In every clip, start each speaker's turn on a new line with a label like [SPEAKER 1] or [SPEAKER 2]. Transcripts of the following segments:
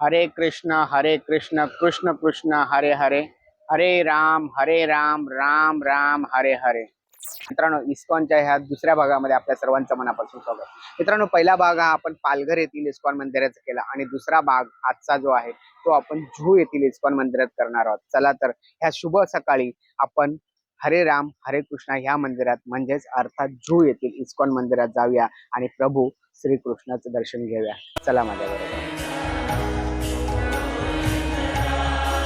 [SPEAKER 1] हरे कृष्ण हरे कृष्ण कृष्ण कृष्ण हरे हरे हरे राम हरे राम राम राम हरे हरे. मित्रांनो इस्कॉनच्या ह्या दुसऱ्या भागामध्ये आपल्या सर्वांचं मनापासून स्वागत. मित्रांनो पहिला भाग हा आपण पालघर येथील इस्कॉन मंदिराचा केला आणि दुसरा भाग आजचा जो आहे तो आपण जुहू येथील इस्कॉन मंदिरात करणार आहोत. चला तर ह्या शुभ सकाळी आपण हरे राम हरे कृष्ण ह्या मंदिरात म्हणजेच अर्थात जुहू येथील इस्कॉन मंदिरात जाऊया आणि प्रभू श्रीकृष्णाचं दर्शन घेऊया. चला माझ्याबरोबर.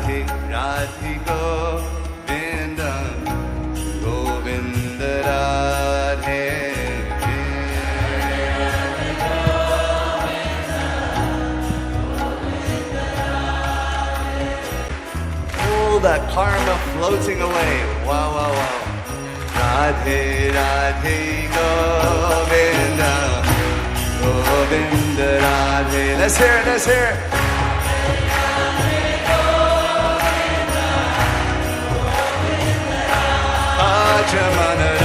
[SPEAKER 2] Radhe, Radhe Govinda, Govinda Radhe. That karma floating away. Wow, wow, wow. Radhe, Radhe Govinda, Govinda Radhe. Let's hear it, let's hear it. Deutsche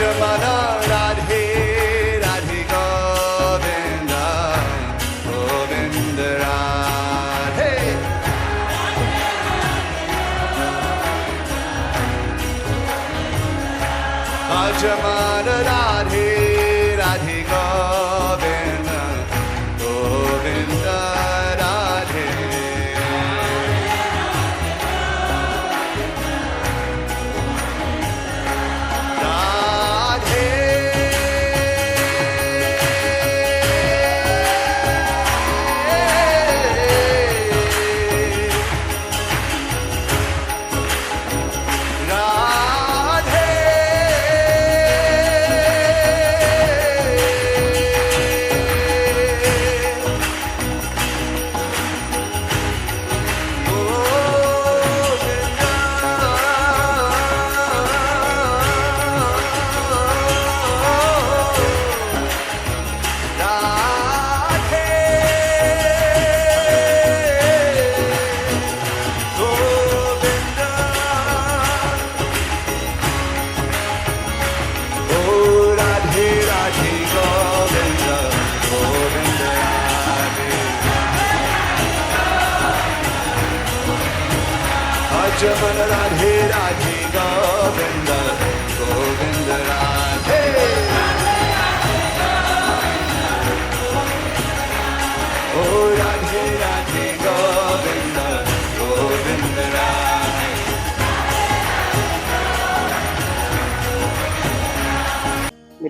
[SPEAKER 2] Jamana, Radhe, Radhe, Govinda, Govinda, Radhe. Jamana,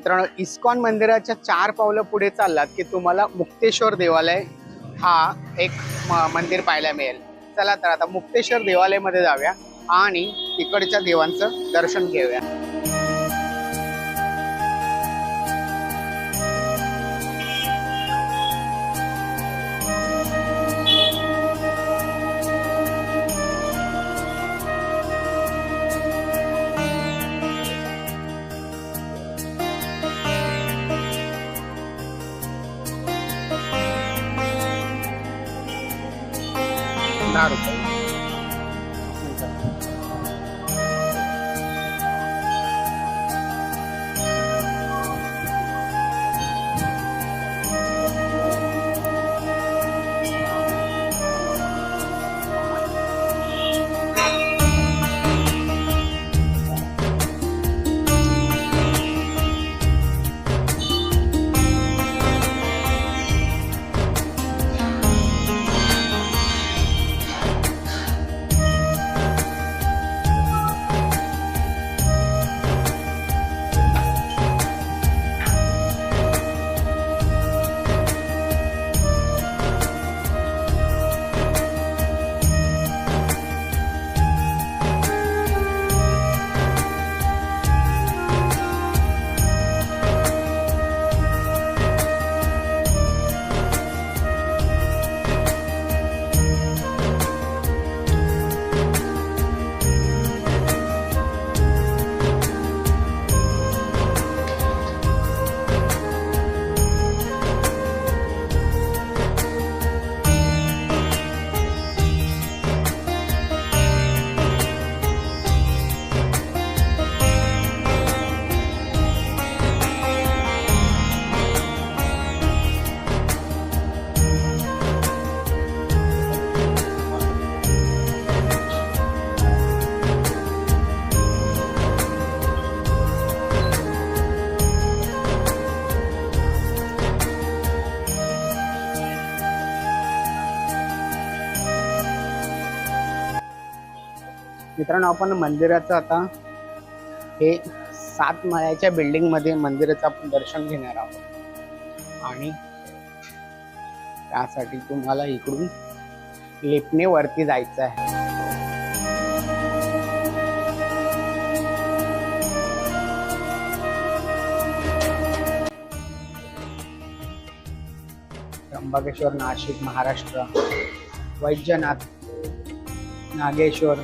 [SPEAKER 1] मित्रांनो ISKCON मंदिराच्या चार पावलं पुढे चाललात की तुम्हाला मुक्तेश्वर देवालय हा एक मंदिर पाहायला मिळेल. चला तर आता मुक्तेश्वर देवालयमध्ये जाऊया आणि तिकडच्या देवांचं दर्शन घेऊया. मित्रांनो आपण मंदिराचं आता हे सात माळ्याच्या बिल्डिंगमध्ये मंदिराचं आपण दर्शन घेणार आहोत. आणि त्यासाठी तुम्हाला इकडून लेपणे वरती जायचं आहे. त्र्यंबकेश्वर नाशिक महाराष्ट्र वैद्यनाथ नागेश्वर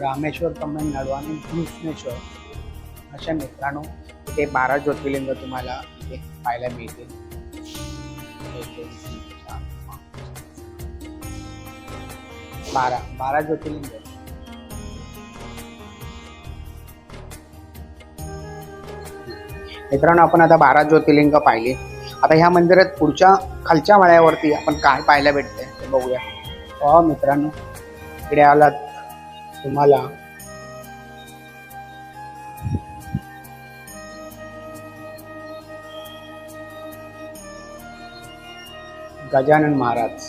[SPEAKER 1] रामेश्वर तमिळनाडू आणि घृष्णेश्वर अशा मित्रांनो इथे बारा ज्योतिर्लिंग तुम्हाला इथे पाहायला मिळतील. बारा बारा ज्योतिर्लिंग. मित्रांनो आपण आता बारा ज्योतिर्लिंग पाहिले. आता ह्या मंदिरात पुढच्या खालच्या माळ्यावरती आपण काय पाहायला भेटतंय ते बघूया. हो मित्रांनो इकडे आलात. तुम्हाला. गजानन महाराज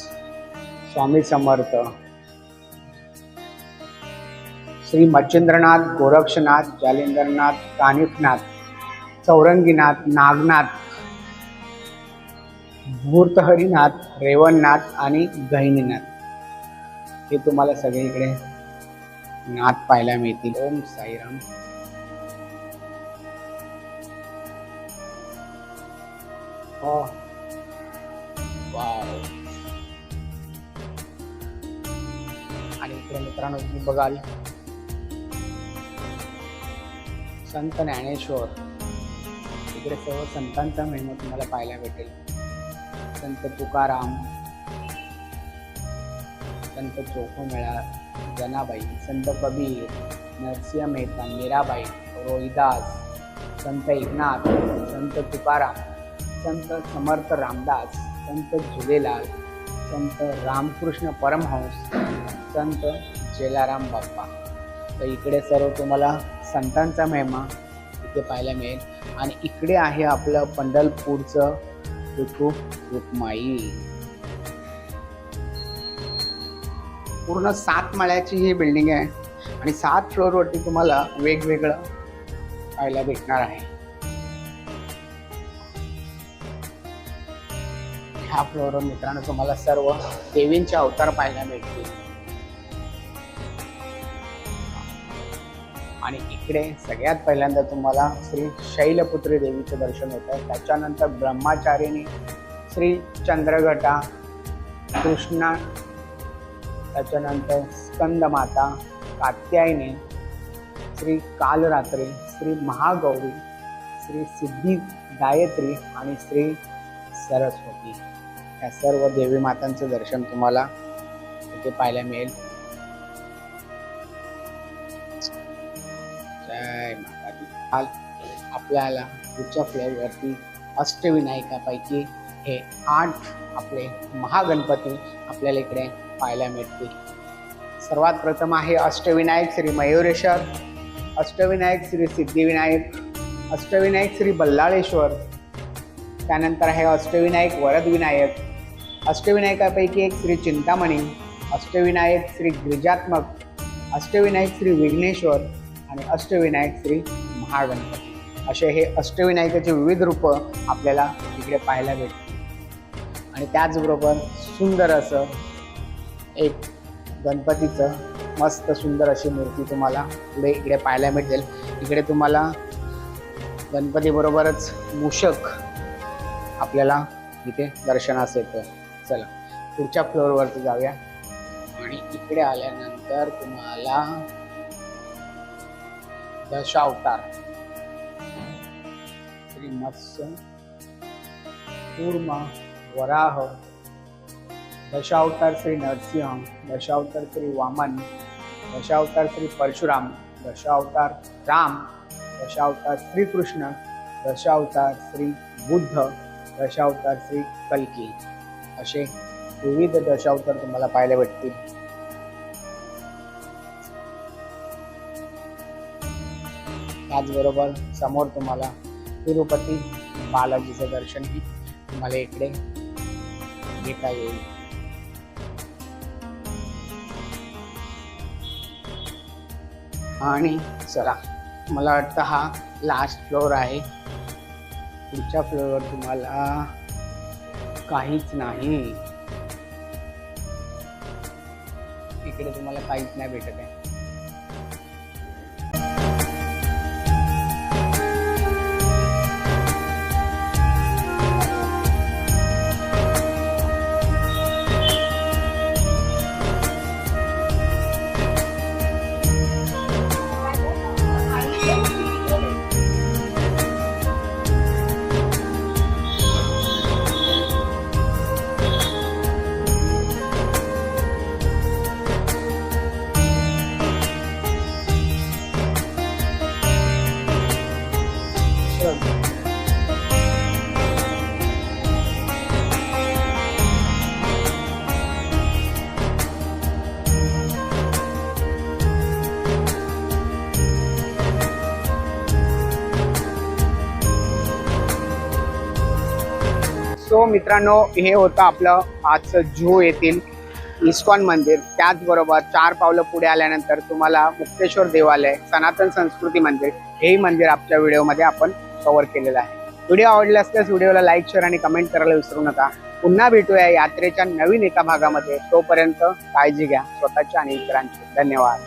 [SPEAKER 1] स्वामी समर्थ श्री मच्छिंद्रनाथ गोरक्षनाथ जालेंद्रनाथ कानिफनाथ चौरंगीनाथ नागनाथ भूर्तहरीनाथ रेवणनाथ आणि गहिनीनाथ हे तुम्हाला सगळीकडे नाथ पाहायला मिळतील. ओम साईराम. हो. वाव. आणि इकडे मित्रांनो तुम्ही बघाल. संत ज्ञानेश्वर. इकडे सर्व संतांचा महिमा तुम्हाला पाहायला भेटेल. संत तुकाराम. संत चोखो मिळाला जनाबाई संत कबीर नरसिंह मेहता मीराबाई रोहिदास संत एकनाथ संत तुकाराम संत समर्थ रामदास संत झुलेलाल संत रामकृष्ण परमहंस संत जेलाराम बाप्पा. तर इकडे सर्व तुम्हाला संतांचा महिमा इथे पाहायला मिळेल. आणि इकडे आहे आपलं पंढरपूरचं ऋतू रुक्माई पूर्ण सात माळ्याची ही बिल्डिंग आहे. आणि सात फ्लोअरवरती तुम्हाला वेगवेगळं पाहायला भेटणार आहे. ह्या फ्लोअरवर मित्रांनो तुम्हाला सर्व देवींचे अवतार पाहायला मिळतील. आणि इकडे सगळ्यात पहिल्यांदा तुम्हाला श्री शैलपुत्री देवीचे दर्शन होत आहे. त्याच्यानंतर ब्रह्माचार्याने श्री चंद्रघटा कृष्णा त्याच्यानंतर स्कंदमाता कात्यायने श्री कालरात्री श्री महागौरी श्री सिद्धी गायत्री आणि श्री सरस्वती. या सर्व देवी मातांचं दर्शन तुम्हाला इथे पाहायला मिळेल. जय माता काल आपल्याला पुढच्या फ्लेवरती अष्टविनायकापैकी हे आठ आपले महागणपती आपल्याला इकडे पाहायला मिळतील. सर्वात प्रथम आहे अष्टविनायक श्री मयुरेश्वर अष्टविनायक श्री सिद्धिविनायक अष्टविनायक श्री बल्लाळेश्वर त्यानंतर आहे अष्टविनायक वरदविनायक अष्टविनायकापैकी एक श्री चिंतामणी अष्टविनायक श्री गिरिजात्मक अष्टविनायक श्री विघ्नेश्वर आणि अष्टविनायक श्री महागणपती. असे हे अष्टविनायकाचे विविध रूपं आपल्याला इकडे पाहायला भेटतात आणि त्याचबरोबर सुंदर असं एक गणपतीचं मस्त सुंदर अशी मूर्ती तुम्हाला पुढे इकडे पाहायला मिळेल इकडे तुम्हाला गणपतीबरोबरच मूषक आपल्याला इथे दर्शनास येतं चला पुढच्या फ्लोअरवरती जाऊया. आणि इकडे आल्यानंतर तुम्हाला दशावतार श्री मत्स्य पूर्मा वराह। दशावतार श्री नरसिंह दशावतार श्री वामन दशावतार श्री परशुराम दशावतार राम दशावतार श्रीकृष्ण दशावतार श्री बुद्ध दशावतार श्री कल्की। असे विविध दशावतार तुम्हाला पाहायला भेटतील. त्याचबरोबर समोर तुम्हाला तिरुपती बालाजीचं दर्शनही तुम्हाला इकडे घेता येईल. आणि चला मला वाटतं हा लास्ट फ्लोअर आहे. पुढच्या फ्लोअरवर तुम्हाला काहीच नाही. इकडे तुम्हाला काहीच नाही भेटत आहे. मित्रांनो हे होतं आपलं आजचं जुहू येथील इस्कॉन मंदिर. त्याचबरोबर चार पावलं पुढे आल्यानंतर तुम्हाला मुक्तेश्वर देवालय सनातन संस्कृती मंदिर हेही मंदिर आपल्या व्हिडिओमध्ये आपण कव्हर केलेलं आहे. व्हिडिओ आवडला असल्यास व्हिडिओला लाईक शेअर आणि कमेंट करायला विसरू नका. पुन्हा भेटूया यात्रेच्या नवीन एका भागामध्ये. तोपर्यंत काळजी घ्या. स्वतःच्या आणि इतरांची. धन्यवाद.